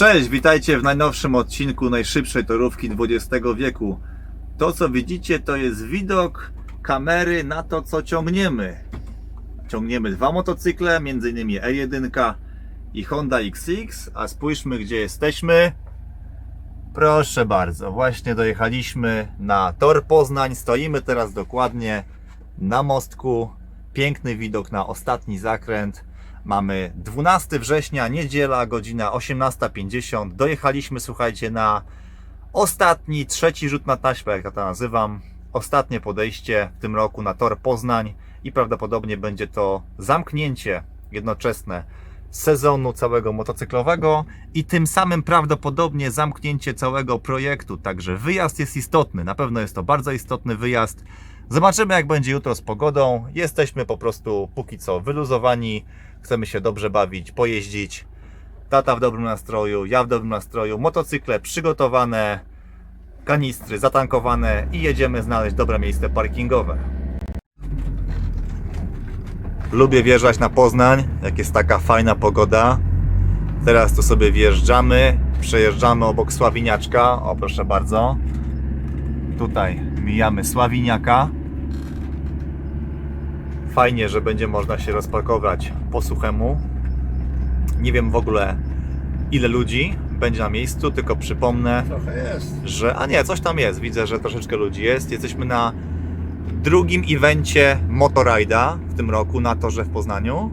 Cześć, witajcie w najnowszym odcinku najszybszej torówki XX wieku. To co widzicie to jest widok kamery na to co ciągniemy. Ciągniemy dwa motocykle, m.in. E1 i Honda XX, a spójrzmy gdzie jesteśmy. Proszę bardzo, właśnie dojechaliśmy na tor Poznań. Stoimy teraz dokładnie na mostku. Piękny widok na ostatni zakręt. Mamy 12 września, niedziela, godzina 18.50. Dojechaliśmy, słuchajcie, na ostatni, trzeci rzut na taśmę, jak ja to nazywam. Ostatnie podejście w tym roku na tor Poznań i prawdopodobnie będzie to zamknięcie jednoczesne sezonu całego motocyklowego i tym samym prawdopodobnie zamknięcie całego projektu. Także wyjazd jest istotny, na pewno jest to bardzo istotny wyjazd. Zobaczymy, jak będzie jutro z pogodą. Jesteśmy po prostu póki co wyluzowani, chcemy się dobrze bawić, pojeździć. Tata w dobrym nastroju, ja w dobrym nastroju, motocykle przygotowane, kanistry zatankowane i jedziemy znaleźć dobre miejsce parkingowe. Lubię wjeżdżać na Poznań, jak jest taka fajna pogoda. Teraz tu sobie wjeżdżamy, przejeżdżamy obok Sławiniaczka. O, proszę bardzo. Tutaj mijamy Sławiniaka. Fajnie, że będzie można się rozparkować po suchemu. Nie wiem w ogóle ile ludzi będzie na miejscu, tylko przypomnę, że. A nie, coś tam jest. Widzę, że troszeczkę ludzi jest. Jesteśmy na drugim evencie Motorajda w tym roku na torze w Poznaniu.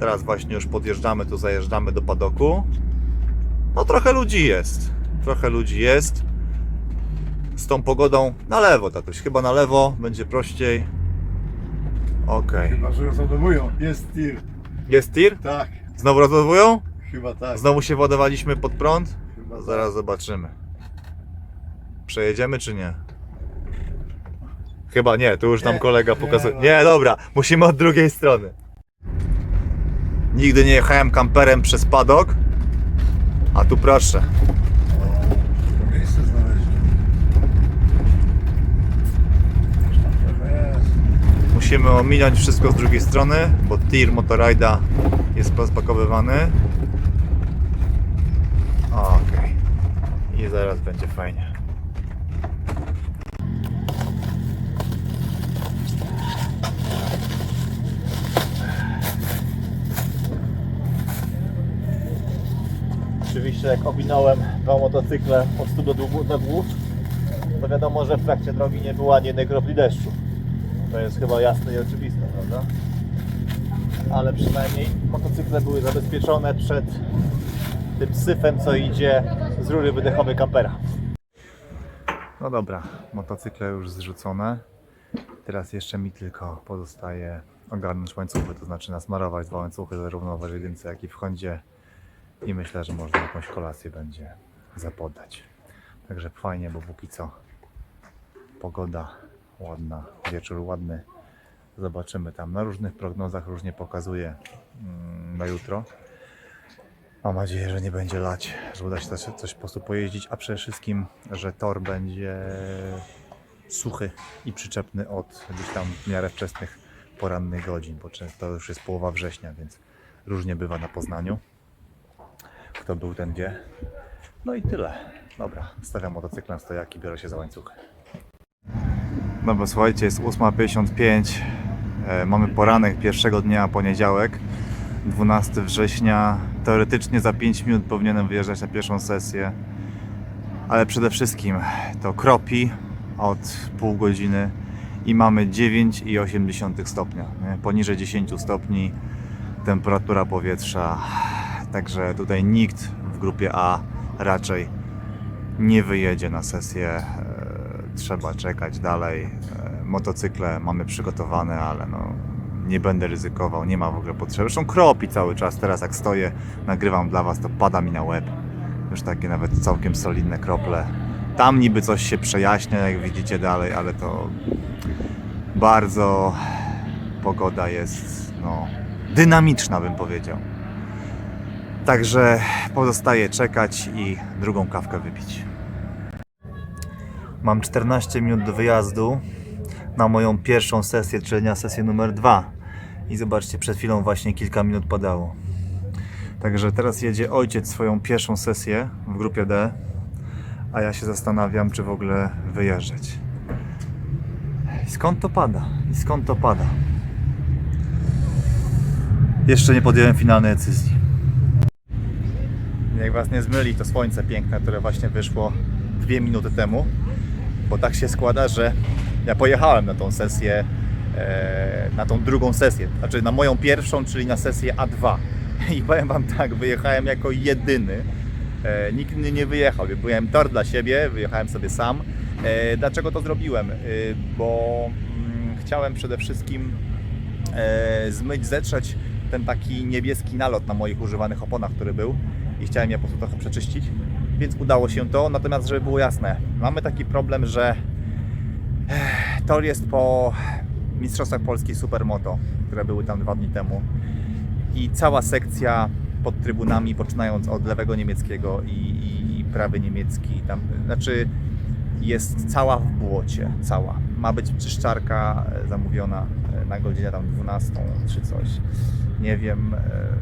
Teraz właśnie już podjeżdżamy, tu zajeżdżamy do padoku. No trochę ludzi jest. Trochę ludzi jest. Z tą pogodą na lewo, tatuś. Chyba na lewo będzie prościej. Okej. Chyba, że rozładowują. Jest tir. Jest tir? Tak, Znowu rozładowują? chyba tak. Znowu się ładowaliśmy pod prąd? Chyba tak. zaraz zobaczymy. Przejedziemy czy nie? Chyba nie, tu już nam Nie, kolega nie, pokazuje. no. Nie, dobra, musimy od drugiej strony. Nigdy nie jechałem kamperem przez padok, a tu proszę. To miejsce znaleźć. Tam trochę jest. Musimy ominąć wszystko z drugiej strony, bo tir motorajda jest rozpakowywany. Okej. I zaraz będzie fajnie. Oczywiście jak ominąłem dwa motocykle od stu do dwóch, to wiadomo, że w trakcie drogi nie było ani jednej kropli deszczu. To jest chyba jasne i oczywiste, prawda? Ale przynajmniej motocykle były zabezpieczone przed tym syfem, co idzie z rury wydechowej kampera. No dobra, motocykle już zrzucone. Teraz jeszcze mi tylko pozostaje ogarnąć łańcuchy, to znaczy nasmarować dwa łańcuchy zarówno w jedynce, jak i w Hondzie i myślę, że można jakąś kolację będzie zapodać. Także fajnie, bo póki co pogoda ładna, wieczór ładny. Zobaczymy tam. Na różnych prognozach różnie pokazuje mm, na jutro. Mam nadzieję, że nie będzie lać, że uda się coś, po prostu pojeździć, a przede wszystkim, że tor będzie suchy i przyczepny od gdzieś tam w miarę wczesnych porannych godzin, bo często już jest połowa września, więc różnie bywa na Poznaniu. Kto był, ten wie. No i tyle. Dobra, stawiam motocykl na stojaki, biorę się za łańcuchy. Dobra, słuchajcie, jest 8.55. E, mamy poranek pierwszego dnia, poniedziałek, 12 września. Teoretycznie za 5 minut powinienem wyjeżdżać na pierwszą sesję, ale przede wszystkim to kropi od pół godziny i mamy 9,8 stopnia. Poniżej 10 stopni temperatura powietrza. Także tutaj nikt w grupie A raczej nie wyjedzie na sesję. Trzeba czekać dalej. E, Motocykle mamy przygotowane, ale no, nie będę ryzykował, nie ma w ogóle potrzeby. Zresztą kropi cały czas. Teraz jak stoję, nagrywam dla Was, to pada mi na łeb. Już takie nawet całkiem solidne krople. Tam niby coś się przejaśnia, jak widzicie dalej, ale to bardzo pogoda jest no, dynamiczna, bym powiedział. Także pozostaje czekać i drugą kawkę wypić. Mam 14 minut do wyjazdu na moją pierwszą sesję, czyli na sesję numer 2. I zobaczcie, przed chwilą właśnie kilka minut padało. Także teraz jedzie ojciec swoją pierwszą sesję w grupie D, a ja się zastanawiam, czy w ogóle wyjeżdżać. I skąd to pada? I skąd to pada? Jeszcze nie podjąłem finalnej decyzji. Niech Was nie zmyli to słońce piękne, które właśnie wyszło dwie minuty temu, bo tak się składa, że ja pojechałem na tą sesję, e, na tą drugą sesję, znaczy na moją pierwszą, czyli na sesję A2. I powiem Wam tak, wyjechałem jako jedyny. E, nikt inny nie wyjechał. Byłem tor dla siebie, wyjechałem sobie sam. E, dlaczego to zrobiłem? Bo mm, chciałem przede wszystkim zmyć, zetrzeć ten taki niebieski nalot na moich używanych oponach, który był i chciałem je po prostu trochę przeczyścić, więc udało się to. Natomiast, żeby było jasne, mamy taki problem, że eh, tor jest po Mistrzostwach Polski Supermoto, które były tam dwa dni temu i cała sekcja pod trybunami, poczynając od lewego niemieckiego i, i, i prawy niemiecki, tam, znaczy jest cała w błocie, cała. Ma być czyszczarka e, zamówiona e, na godzinę tam 12 czy coś. Nie wiem,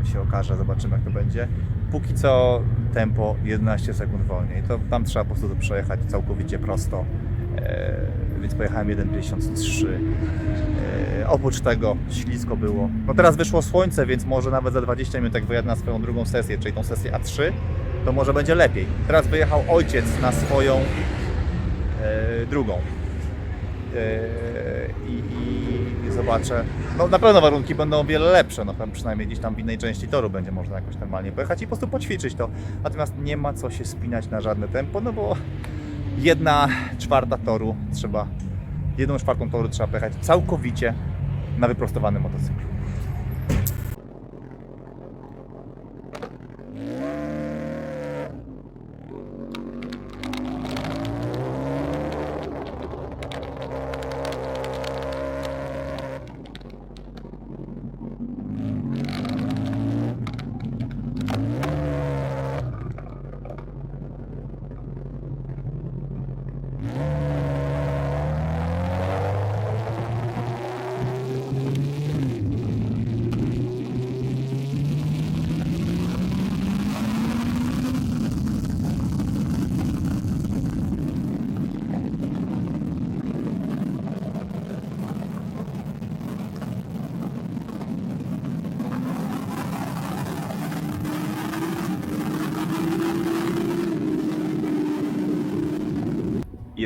e, się okaże, zobaczymy jak to będzie. Póki co tempo 11 sekund wolniej. To tam trzeba po prostu to przejechać całkowicie prosto. E, więc pojechałem 1,53. E, oprócz tego ślisko było. No teraz wyszło słońce, więc może nawet za 20 minut jak wyjadę na swoją drugą sesję, czyli tą sesję A3, to może będzie lepiej. Teraz wyjechał ojciec na swoją e, drugą. E, i, I zobaczę. No na pewno warunki będą o wiele lepsze. No przynajmniej gdzieś tam w innej części toru będzie można jakoś normalnie pojechać i po prostu poćwiczyć to. Natomiast nie ma co się spinać na żadne tempo, no bo jedna czwarta toru trzeba, jedną czwartą toru trzeba pojechać całkowicie na wyprostowanym motocyklu.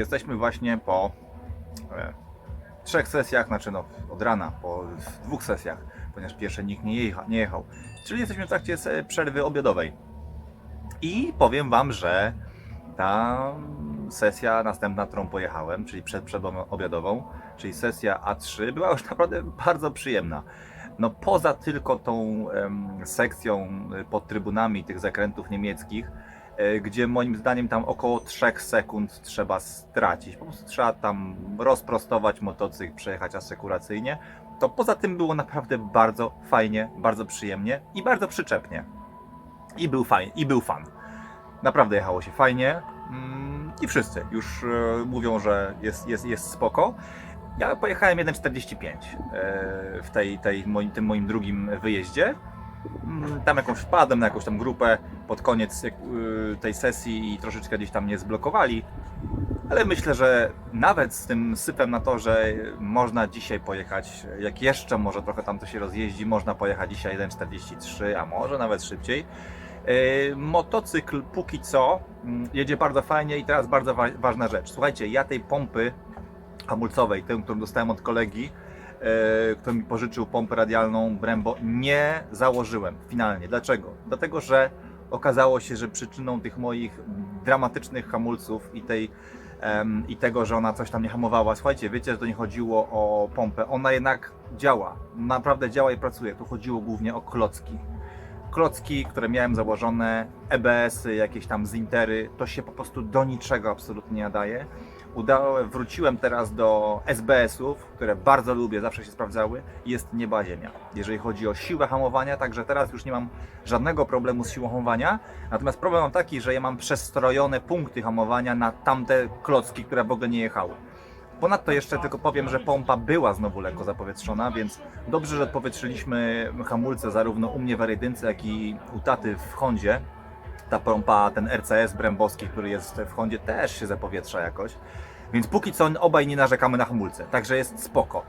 Jesteśmy właśnie po e, trzech sesjach, znaczy no od rana, po dwóch sesjach, ponieważ pierwsze nikt nie, jecha, nie jechał. Czyli jesteśmy w trakcie przerwy obiadowej. I powiem Wam, że ta sesja następna, którą pojechałem, czyli przed przerwą obiadową, czyli sesja A3, była już naprawdę bardzo przyjemna. No poza tylko tą em, sekcją pod trybunami tych zakrętów niemieckich, gdzie moim zdaniem tam około 3 sekund trzeba stracić. Po prostu trzeba tam rozprostować motocykl, przejechać asekuracyjnie. To poza tym było naprawdę bardzo fajnie, bardzo przyjemnie i bardzo przyczepnie. I był fajnie, i był fan. Naprawdę jechało się fajnie. Mm, I wszyscy już e, mówią, że jest, jest, jest spoko. Ja pojechałem 1,45 e, w tej, tej, moim, tym moim drugim wyjeździe. Mm, Tam jakąś wpadłem na jakąś tam grupę pod koniec y, tej sesji i troszeczkę gdzieś tam mnie zblokowali. Ale myślę, że nawet z tym sypem na to, że można dzisiaj pojechać, jak jeszcze może trochę tam to się rozjeździ, można pojechać dzisiaj 1,43, a może nawet szybciej. Yy, Motocykl póki co mm, jedzie bardzo fajnie i teraz bardzo wa- ważna rzecz. Słuchajcie, ja tej pompy hamulcowej, tę, którą dostałem od kolegi, yy, który mi pożyczył pompę radialną Brembo, nie założyłem finalnie. Dlaczego? Dlatego, że okazało się, że przyczyną tych moich dramatycznych hamulców i tej i tego, że ona coś tam nie hamowała. Słuchajcie, wiecie, że to nie chodziło o pompę. Ona jednak działa. Naprawdę działa i pracuje. Tu chodziło głównie o klocki. Klocki, które miałem założone, EBS-y, jakieś tam Zintery, to się po prostu do niczego absolutnie nie nadaje. Udało, wróciłem teraz do SBS-ów, które bardzo lubię, zawsze się sprawdzały jest nieba ziemia, jeżeli chodzi o siłę hamowania, także teraz już nie mam żadnego problemu z siłą hamowania, natomiast problem mam taki, że ja mam przestrojone punkty hamowania na tamte klocki, które w ogóle nie jechały. Ponadto jeszcze tylko powiem, że pompa była znowu lekko zapowietrzona, więc dobrze, że odpowietrzyliśmy hamulce zarówno u mnie w Arydynce, jak i u taty w Hondzie. Ta pompa, ten RCS Brembowski, który jest w Hondzie, też się zapowietrza jakoś. Więc póki co obaj nie narzekamy na hamulce, także jest spoko.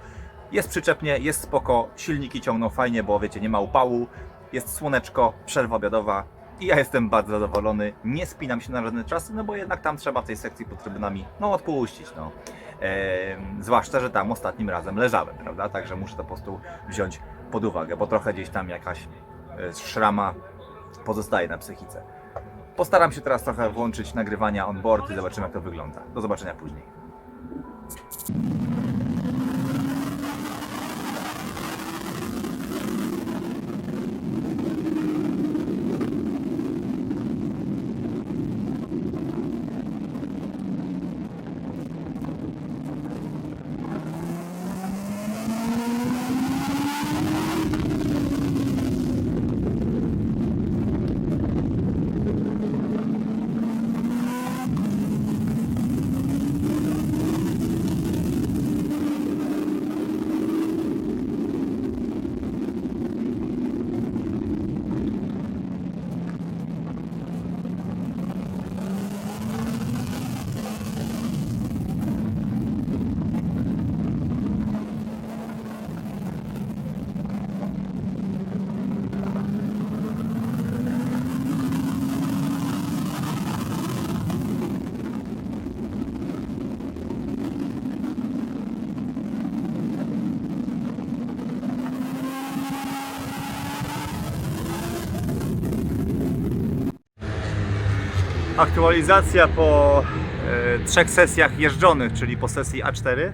Jest przyczepnie, jest spoko, silniki ciągną fajnie, bo wiecie, nie ma upału, jest słoneczko, przerwa obiadowa i ja jestem bardzo zadowolony. Nie spinam się na żadne czasy, no bo jednak tam trzeba tej sekcji pod trybunami no odpuścić, no. Ehm, zwłaszcza, że tam ostatnim razem leżałem, prawda? Także muszę to po prostu wziąć pod uwagę, bo trochę gdzieś tam jakaś e, szrama pozostaje na psychice. Postaram się teraz trochę włączyć nagrywania on board i zobaczymy jak to wygląda. Do zobaczenia później. Aktualizacja po e, trzech sesjach jeżdżonych, czyli po sesji A4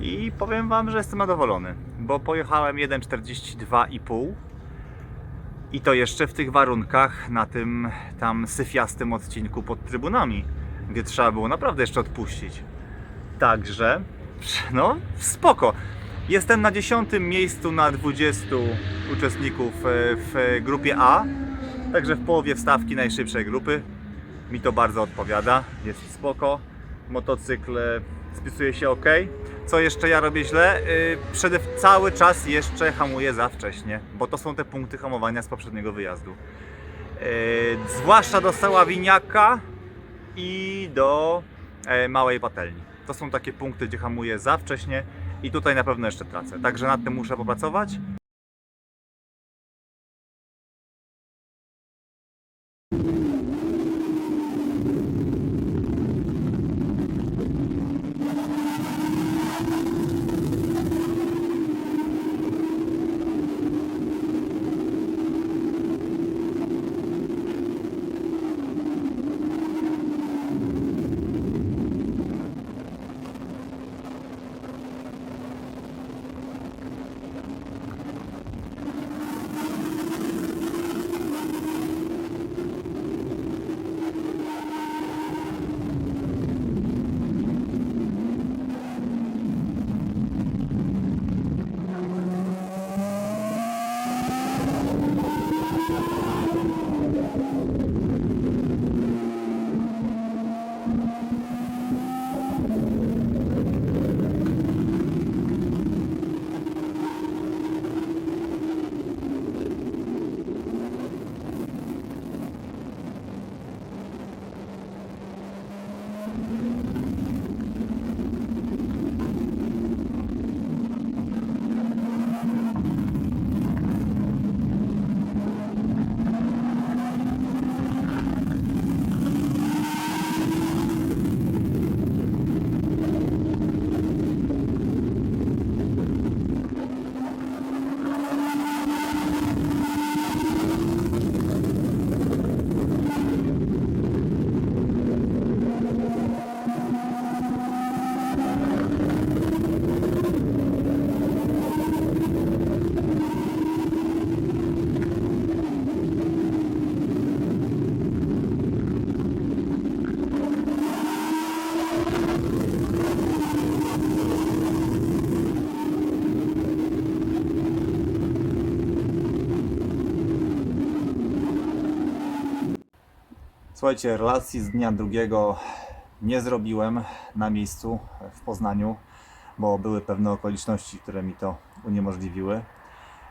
i powiem Wam, że jestem zadowolony, bo pojechałem 1,42,5 i to jeszcze w tych warunkach na tym tam syfiastym odcinku pod trybunami, gdzie trzeba było naprawdę jeszcze odpuścić. Także, no spoko. Jestem na 10 miejscu na 20 uczestników e, w grupie A, także w połowie wstawki najszybszej grupy. Mi to bardzo odpowiada, jest spoko. Motocykl spisuje się ok. Co jeszcze ja robię źle? Yy, Przede cały czas jeszcze hamuję za wcześnie, bo to są te punkty hamowania z poprzedniego wyjazdu. Yy, zwłaszcza do Saławiniaka i do e, Małej Patelni. To są takie punkty, gdzie hamuję za wcześnie i tutaj na pewno jeszcze tracę. Także nad tym muszę popracować. Słuchajcie, relacji z dnia drugiego nie zrobiłem na miejscu w Poznaniu, bo były pewne okoliczności, które mi to uniemożliwiły.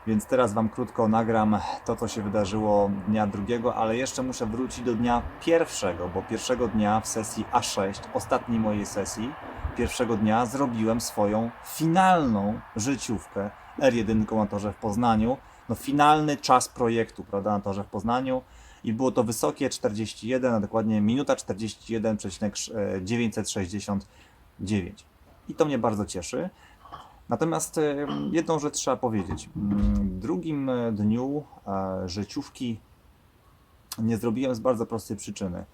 Więc teraz Wam krótko nagram to, co się wydarzyło dnia drugiego, ale jeszcze muszę wrócić do dnia pierwszego, bo pierwszego dnia w sesji A6, ostatniej mojej sesji, pierwszego dnia zrobiłem swoją finalną życiówkę R1 na torze w Poznaniu. No finalny czas projektu, prawda, na torze w Poznaniu i było to wysokie 41, a dokładnie minuta 41,969. I to mnie bardzo cieszy. Natomiast e, jedną rzecz trzeba powiedzieć. W drugim e, dniu e, życiówki nie zrobiłem z bardzo prostej przyczyny.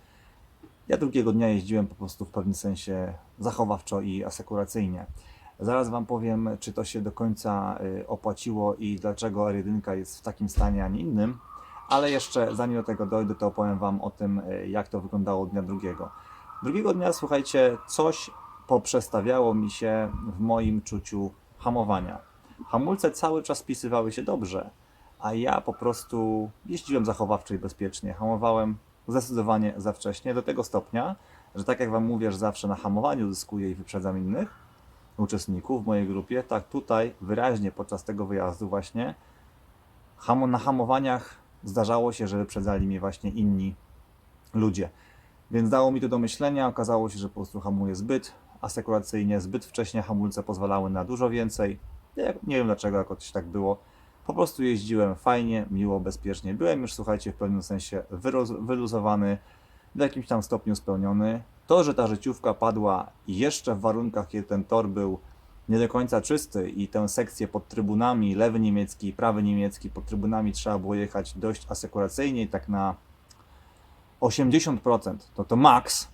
Ja drugiego dnia jeździłem po prostu w pewnym sensie zachowawczo i asekuracyjnie. Zaraz Wam powiem, czy to się do końca opłaciło i dlaczego R1 jest w takim stanie, a nie innym. Ale jeszcze zanim do tego dojdę, to opowiem Wam o tym, y, jak to wyglądało dnia drugiego. Drugiego dnia, słuchajcie, coś poprzestawiało mi się w moim czuciu hamowania. Hamulce cały czas spisywały się dobrze, a ja po prostu jeździłem zachowawczo i bezpiecznie. Hamowałem zdecydowanie za wcześnie, do tego stopnia, że tak jak Wam mówię, że zawsze na hamowaniu zyskuję i wyprzedzam innych uczestników w mojej grupie, tak tutaj wyraźnie podczas tego wyjazdu właśnie na hamowaniach zdarzało się, że wyprzedzali mnie właśnie inni ludzie. Więc dało mi to do myślenia, okazało się, że po prostu hamuję zbyt asekuracyjnie, zbyt wcześnie hamulce pozwalały na dużo więcej. Nie, nie wiem dlaczego jakoś tak było. Po prostu jeździłem fajnie, miło, bezpiecznie. Byłem już, słuchajcie, w pewnym sensie wyluzowany, w jakimś tam stopniu spełniony. To, że ta życiówka padła jeszcze w warunkach, kiedy ten tor był nie do końca czysty i tę sekcję pod trybunami, lewy niemiecki i prawy niemiecki, pod trybunami trzeba było jechać dość asekuracyjnie, tak na 80%, to to maks.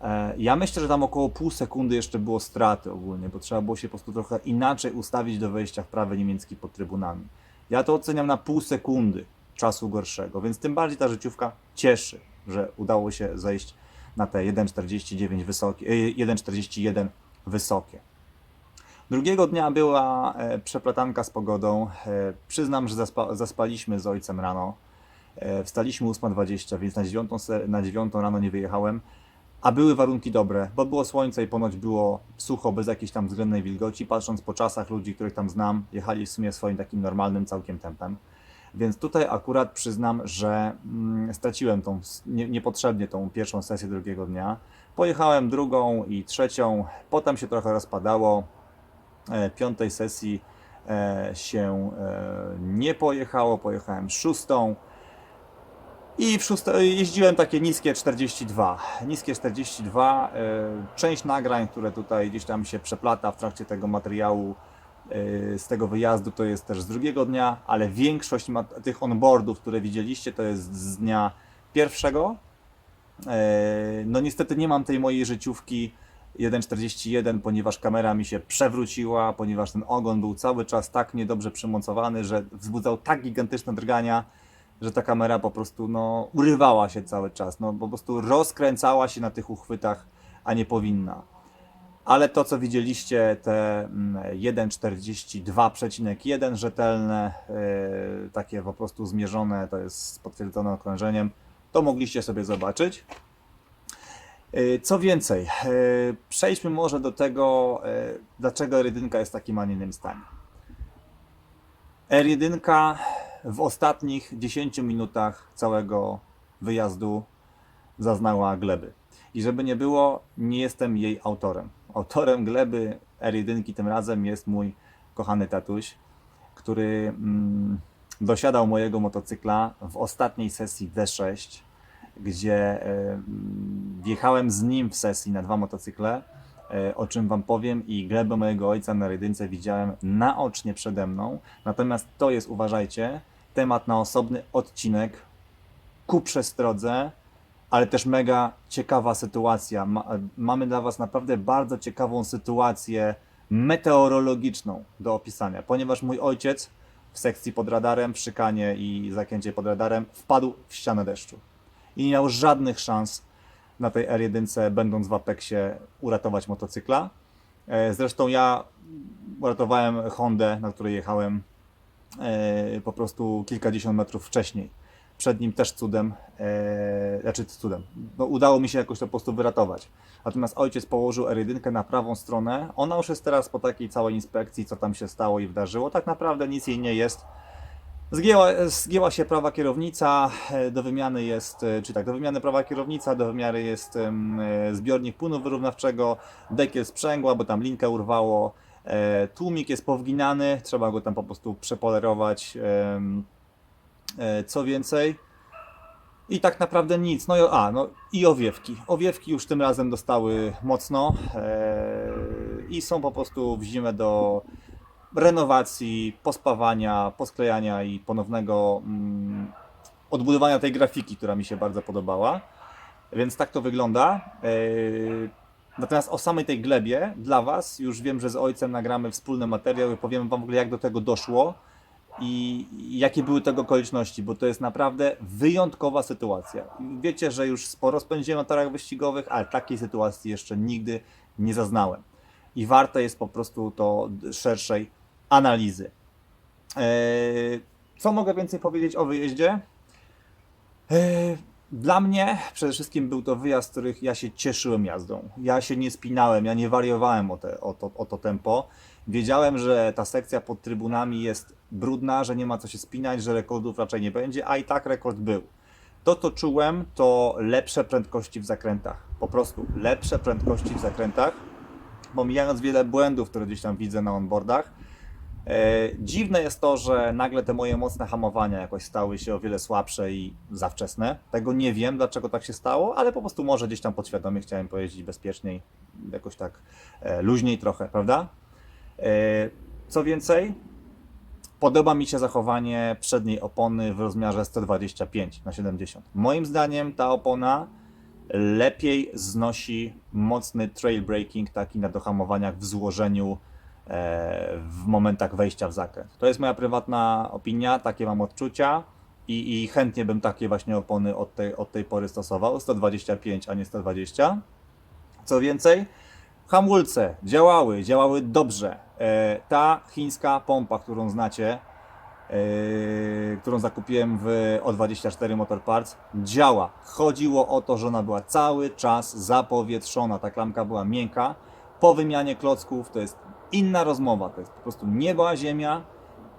E, Ja myślę, że tam około pół sekundy jeszcze było straty ogólnie, bo trzeba było się po prostu trochę inaczej ustawić do wejścia w prawy niemiecki pod trybunami. Ja to oceniam na pół sekundy czasu gorszego, więc tym bardziej ta życiówka cieszy, że udało się zejść na te 1,49 wysokie, e, 1,41 wysokie. Drugiego dnia była e, przeplatanka z pogodą. E, Przyznam, że zaspa, zaspaliśmy z ojcem rano. E, Wstaliśmy 8.20, więc na 9, se- na 9 rano nie wyjechałem. A były warunki dobre, bo było słońce i ponoć było sucho, bez jakiejś tam względnej wilgoci. Patrząc po czasach ludzi, których tam znam, jechali w sumie swoim takim normalnym całkiem tempem. Więc tutaj akurat przyznam, że mm, straciłem tą niepotrzebnie tą pierwszą sesję drugiego dnia. Pojechałem drugą i trzecią, potem się trochę rozpadało. E, piątej sesji e, się e, nie pojechało, pojechałem szóstą. I w szóste, jeździłem takie niskie 42. Niskie 42. e, Część nagrań, które tutaj gdzieś tam się przeplata w trakcie tego materiału z tego wyjazdu, to jest też z drugiego dnia, ale większość tych onboardów, które widzieliście, to jest z dnia pierwszego. No niestety nie mam tej mojej życiówki 1.41, ponieważ kamera mi się przewróciła, ponieważ ten ogon był cały czas tak niedobrze przymocowany, że wzbudzał tak gigantyczne drgania, że ta kamera po prostu no, urywała się cały czas, no, po prostu rozkręcała się na tych uchwytach, a nie powinna. Ale to, co widzieliście, te mm, 1,42,1 rzetelne, yy, takie po prostu zmierzone, to jest z potwierdzonym okrążeniem, to mogliście sobie zobaczyć. Yy, Co więcej, yy, przejdźmy może do tego, yy, dlaczego R1 jest w takim, a nie innym stanie. R1 w ostatnich 10 minutach całego wyjazdu zaznała gleby. I żeby nie było, nie jestem jej autorem. Autorem gleby R1 tym razem jest mój kochany tatuś, który mm, dosiadał mojego motocykla w ostatniej sesji D6, gdzie e, wjechałem z nim w sesji na dwa motocykle, e, o czym Wam powiem i glebę mojego ojca na rydynce widziałem naocznie przede mną. Natomiast to jest, uważajcie, temat na osobny odcinek ku przestrodze, ale też mega ciekawa sytuacja. Ma, mamy dla Was naprawdę bardzo ciekawą sytuację meteorologiczną do opisania, ponieważ mój ojciec w sekcji pod radarem, szykanie i zakręcie pod radarem wpadł w ścianę deszczu i nie miał żadnych szans na tej R1, będąc w Apexie, uratować motocykla. E, Zresztą ja uratowałem Hondę, na której jechałem e, po prostu kilkadziesiąt metrów wcześniej. przed nim też cudem, e, znaczy cudem, no, udało mi się jakoś to po prostu wyratować. Natomiast ojciec położył R1 na prawą stronę. Ona już jest teraz po takiej całej inspekcji, co tam się stało i wydarzyło. Tak naprawdę nic jej nie jest. Zgięła, zgięła się prawa kierownica, e, do wymiany jest, e, czy tak, do wymiany prawa kierownica, do wymiary jest e, zbiornik płynu wyrównawczego, dekiel sprzęgła, bo tam linkę urwało, tłumik jest powginany, trzeba go tam po prostu przepolerować. Co więcej? I tak naprawdę nic. No i, a, no i owiewki. Owiewki już tym razem dostały mocno i są po prostu w zimę do renowacji, pospawania, posklejania i ponownego mm, odbudowania tej grafiki, która mi się bardzo podobała. Więc tak to wygląda. Yy, Natomiast o samej tej glebie dla Was już wiem, że z ojcem nagramy wspólny materiał i powiem Wam w ogóle jak do tego doszło i i jakie były tego okoliczności, bo to jest naprawdę wyjątkowa sytuacja. Wiecie, że już sporo spędziłem na torach wyścigowych, ale takiej sytuacji jeszcze nigdy nie zaznałem. I warte jest po prostu to szerszej analizy. Eee, Co mogę więcej powiedzieć o wyjeździe? Eee, Dla mnie przede wszystkim był to wyjazd, z których ja się cieszyłem jazdą. Ja się nie spinałem, ja nie wariowałem o, te, o, to, o to tempo. Wiedziałem, że ta sekcja pod trybunami jest brudna, że nie ma co się spinać, że rekordów raczej nie będzie, a i tak rekord był. To, co czułem, to lepsze prędkości w zakrętach. Po prostu lepsze prędkości w zakrętach pomijając wiele błędów, które gdzieś tam widzę na onboardach. E, dziwne jest to, że nagle te moje mocne hamowania jakoś stały się o wiele słabsze i za wczesne. Tego nie wiem, dlaczego tak się stało, ale po prostu może gdzieś tam podświadomie chciałem pojeździć bezpieczniej, jakoś tak e, luźniej trochę, prawda? E, co więcej, podoba mi się zachowanie przedniej opony w rozmiarze 125 na 70. Moim zdaniem ta opona lepiej znosi mocny trail braking, taki na dohamowaniach w złożeniu w momentach wejścia w zakręt. To jest moja prywatna opinia, takie mam odczucia i, i chętnie bym takie właśnie opony od tej, od tej pory stosował. 125, a nie 120. Co więcej, hamulce działały, działały dobrze. E, ta chińska pompa, którą znacie, yy, którą zakupiłem w O24 Motor Parts, działa. Chodziło o to, że ona była cały czas zapowietrzona. Ta klamka była miękka. Po wymianie klocków to jest inna rozmowa. To jest po prostu niebo a ziemia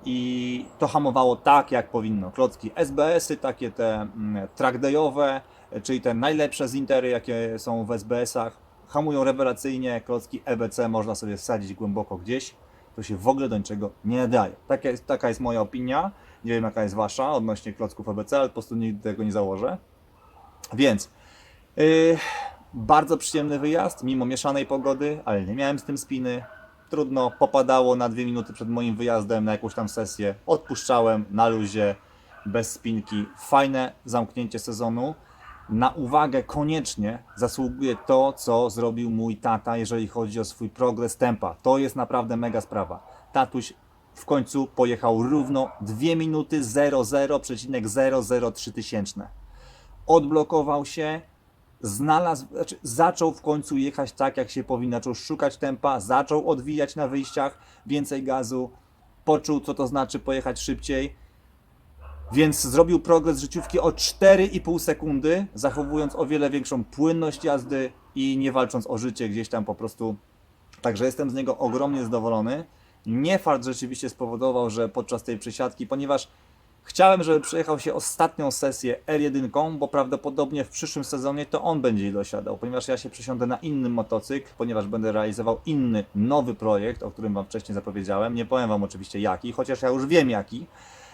i to hamowało tak, jak powinno. Klocki SBS-y, takie te mm, track dayowe, czyli te najlepsze z Intery, jakie są w SBS-ach, hamują rewelacyjnie. Klocki EBC można sobie wsadzić głęboko gdzieś to się w ogóle do niczego nie nadaje. Taka jest, taka jest moja opinia. Nie wiem, jaka jest wasza odnośnie klocków ABC, ale po prostu nigdy tego nie założę. Więc yy, bardzo przyjemny wyjazd, mimo mieszanej pogody, ale nie miałem z tym spiny. Trudno, popadało na dwie minuty przed moim wyjazdem na jakąś tam sesję. Odpuszczałem na luzie, bez spinki. Fajne zamknięcie sezonu. Na uwagę koniecznie zasługuje to, co zrobił mój tata, jeżeli chodzi o swój progres tempa. To jest naprawdę mega sprawa. Tatuś w końcu pojechał równo 2 minuty 00,003 tysięczne. Odblokował się, znalazł, znaczy zaczął w końcu jechać tak, jak się powinno. Zaczął szukać tempa, zaczął odwijać na wyjściach więcej gazu, poczuł, co to znaczy pojechać szybciej. Więc zrobił progres życiówki o 4,5 sekundy, zachowując o wiele większą płynność jazdy i nie walcząc o życie gdzieś tam po prostu. Także jestem z niego ogromnie zadowolony. Nie fart rzeczywiście spowodował, że podczas tej przesiadki, ponieważ chciałem, żeby przejechał się ostatnią sesję R1, bo prawdopodobnie w przyszłym sezonie to on będzie jej dosiadał, ponieważ ja się przesiądę na inny motocykl, ponieważ będę realizował inny, nowy projekt, o którym Wam wcześniej zapowiedziałem. Nie powiem Wam oczywiście jaki, chociaż ja już wiem jaki.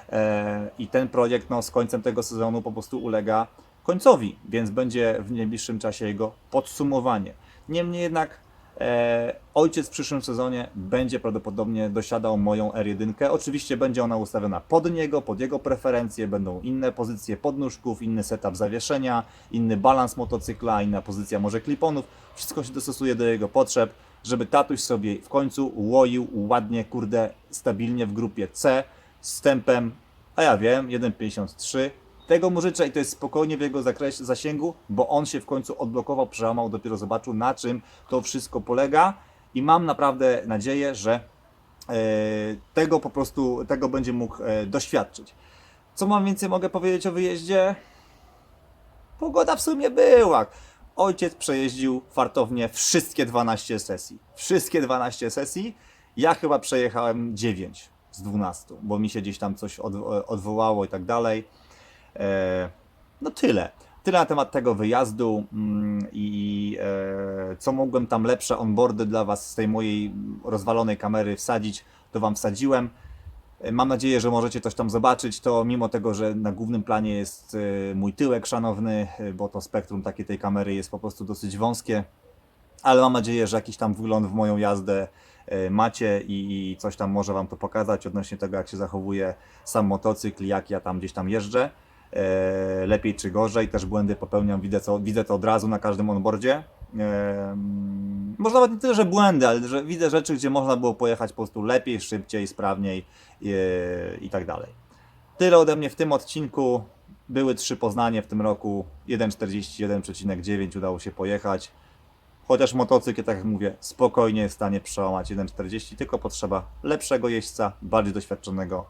E, I ten projekt no, z końcem tego sezonu po prostu ulega końcowi, więc będzie w najbliższym czasie jego podsumowanie. Niemniej jednak ojciec w przyszłym sezonie będzie prawdopodobnie dosiadał moją R1. Oczywiście będzie ona ustawiona pod niego, pod jego preferencje, będą inne pozycje podnóżków, inny setup zawieszenia, inny balans motocykla, inna pozycja może kliponów. Wszystko się dostosuje do jego potrzeb, żeby tatuś sobie w końcu łoił ładnie, kurde, stabilnie w grupie C z tempem, a ja wiem, 1,53. Tego mu życzę i to jest spokojnie w jego zakresie, zasięgu, bo on się w końcu odblokował, przełamał, dopiero zobaczył na czym to wszystko polega i mam naprawdę nadzieję, że e, tego po prostu, tego będzie mógł e, doświadczyć. Co mam więcej mogę powiedzieć o wyjeździe? Pogoda w sumie była. Ojciec przejeździł fartownie wszystkie 12 sesji. Wszystkie 12 sesji. Ja chyba przejechałem 9 z 12, bo mi się gdzieś tam coś od, odwołało i tak dalej. E, no tyle. Tyle na temat tego wyjazdu mm, i e, co mogłem tam lepsze onboardy dla Was z tej mojej rozwalonej kamery wsadzić, to Wam wsadziłem. E, Mam nadzieję, że możecie coś tam zobaczyć. To mimo tego, że na głównym planie jest mój tyłek szanowny, bo to spektrum takiej tej kamery jest po prostu dosyć wąskie. Ale mam nadzieję, że jakiś tam wgląd w moją jazdę macie i, i coś tam może Wam to pokazać odnośnie tego, jak się zachowuje sam motocykl, jak ja tam gdzieś tam jeżdżę. E, lepiej czy gorzej, też błędy popełniam, widzę, co, widzę to od razu na każdym onboardzie. E, mm, może nawet nie tyle, że błędy, ale że widzę rzeczy, gdzie można było pojechać po prostu lepiej, szybciej, sprawniej e, i tak dalej. Tyle ode mnie w tym odcinku. Były trzy Poznanie w tym roku. 1,41,9 udało się pojechać. Chociaż motocykl, tak jak mówię, spokojnie jest w stanie przełamać 1,40, tylko potrzeba lepszego jeźdźca, bardziej doświadczonego,